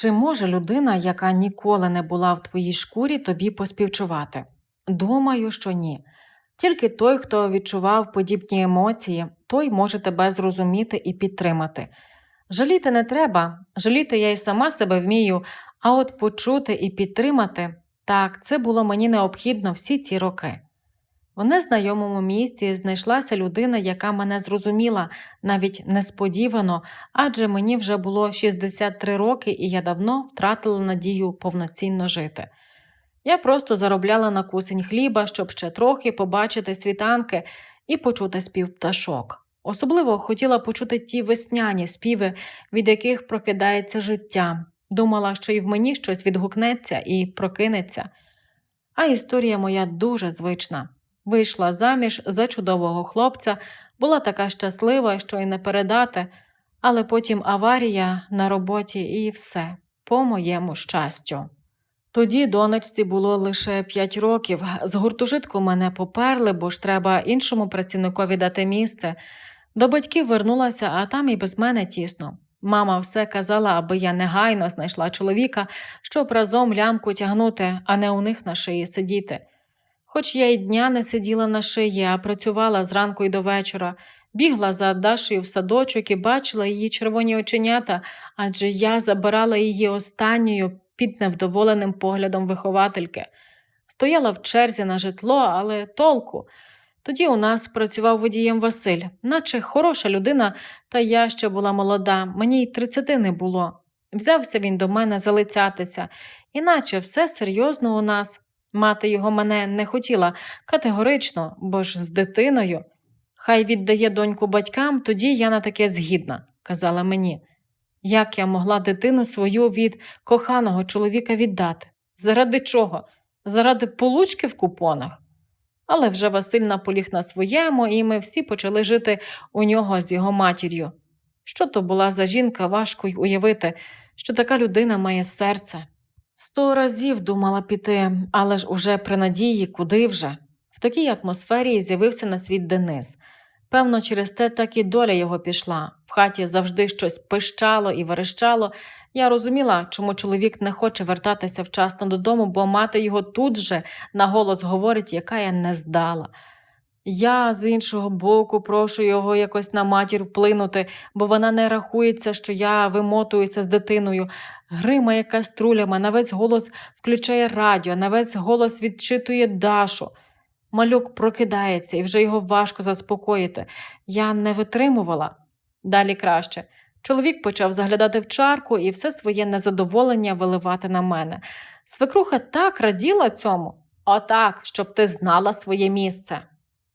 Чи може людина, яка ніколи не була в твоїй шкурі, тобі поспівчувати? Думаю, що ні. Тільки той, хто відчував подібні емоції, той може тебе зрозуміти і підтримати. Жаліти не треба, жаліти я й сама себе вмію, а от почути і підтримати так, це було мені необхідно всі ці роки. В незнайомому місті знайшлася людина, яка мене зрозуміла, навіть несподівано, адже мені вже було 63 роки, і я давно втратила надію повноцінно жити. Я просто заробляла на кусень хліба, щоб ще трохи побачити світанки і почути спів пташок. Особливо хотіла почути ті весняні співи, від яких прокидається життя. Думала, що і в мені щось відгукнеться і прокинеться. А історія моя дуже звична. Вийшла заміж за чудового хлопця, була така щаслива, що й не передати, але потім аварія на роботі і все, по моєму щастю. Тоді донечці було лише 5 років. З гуртожитку мене поперли, бо ж треба іншому працівникові дати місце. До батьків вернулася, а там і без мене тісно. Мама все казала, аби я негайно знайшла чоловіка, щоб разом лямку тягнути, а не у них на шиї сидіти. Хоч я й дня не сиділа на шиї, а працювала зранку й до вечора, бігла за Дашею в садочок і бачила її червоні оченята, адже я забирала її останньою під невдоволеним поглядом виховательки. Стояла в черзі на житло, але толку. Тоді у нас працював водієм Василь, наче хороша людина, та я ще була молода, мені й тридцяти не було. Взявся він до мене залицятися, іначе все серйозно у нас. Мати його мене не хотіла категорично, бо ж з дитиною. Хай віддає доньку батькам, тоді я на таке згідна, казала мені. Як я могла дитину свою від коханого чоловіка віддати? Заради чого? Заради получки в купонах? Але вже Василь наполіг на своєму, і ми всі почали жити у нього з його матір'ю. Що то була за жінка, важко й уявити, що така людина має серце. Сто разів думала піти, але ж уже при надії, куди вже. В такій атмосфері з'явився на світ Денис. Певно, через те так і доля його пішла. В хаті завжди щось пищало і верещало. Я розуміла, чому чоловік не хоче вертатися вчасно додому, бо мати його тут же на голос говорить, яка я не здала. Я з іншого боку прошу його якось на матір вплинути, бо вона не рахується, що я вимотуюся з дитиною, гримає каструлями, на весь голос включає радіо, на весь голос відчитує Дашу. Малюк прокидається, і вже його важко заспокоїти. Я не витримувала. Далі краще. Чоловік почав заглядати в чарку і все своє незадоволення виливати на мене. Свекруха так раділа цьому. Отак, щоб ти знала своє місце.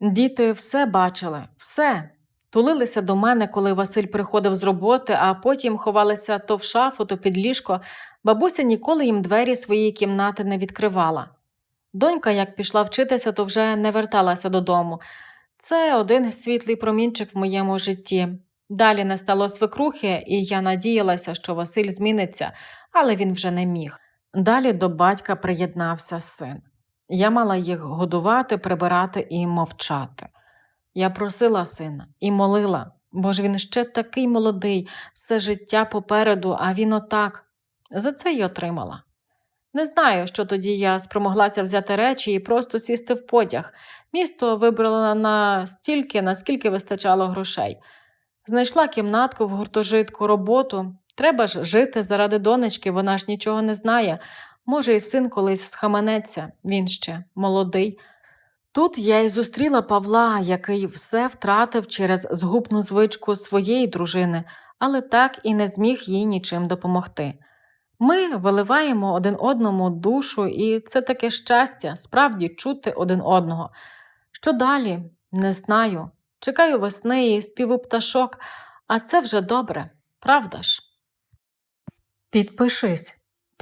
Діти все бачили, все. Тулилися до мене, коли Василь приходив з роботи, а потім ховалися то в шафу, то під ліжко. Бабуся ніколи їм двері своєї кімнати не відкривала. Донька, як пішла вчитися, то вже не верталася додому. Це один світлий промінчик в моєму житті. Далі не стало свекрухи, і я надіялася, що Василь зміниться, але він вже не міг. Далі до батька приєднався син. Я мала їх годувати, прибирати і мовчати. Я просила сина і молила, бо ж він ще такий молодий, все життя попереду, а він отак. За це й отримала. Не знаю, що тоді я спромоглася взяти речі і просто сісти в потяг. Місто вибрала настільки, наскільки вистачало грошей. Знайшла кімнатку в гуртожитку, роботу. Треба ж жити заради донечки, вона ж нічого не знає. Може, і син колись схаменеться, він ще молодий. Тут я й зустріла Павла, який все втратив через згубну звичку своєї дружини, але так і не зміг їй нічим допомогти. Ми виливаємо один одному душу, і це таке щастя, справді чути один одного. Що далі? Не знаю. Чекаю весни і співу пташок, а це вже добре, правда ж? Підпишись,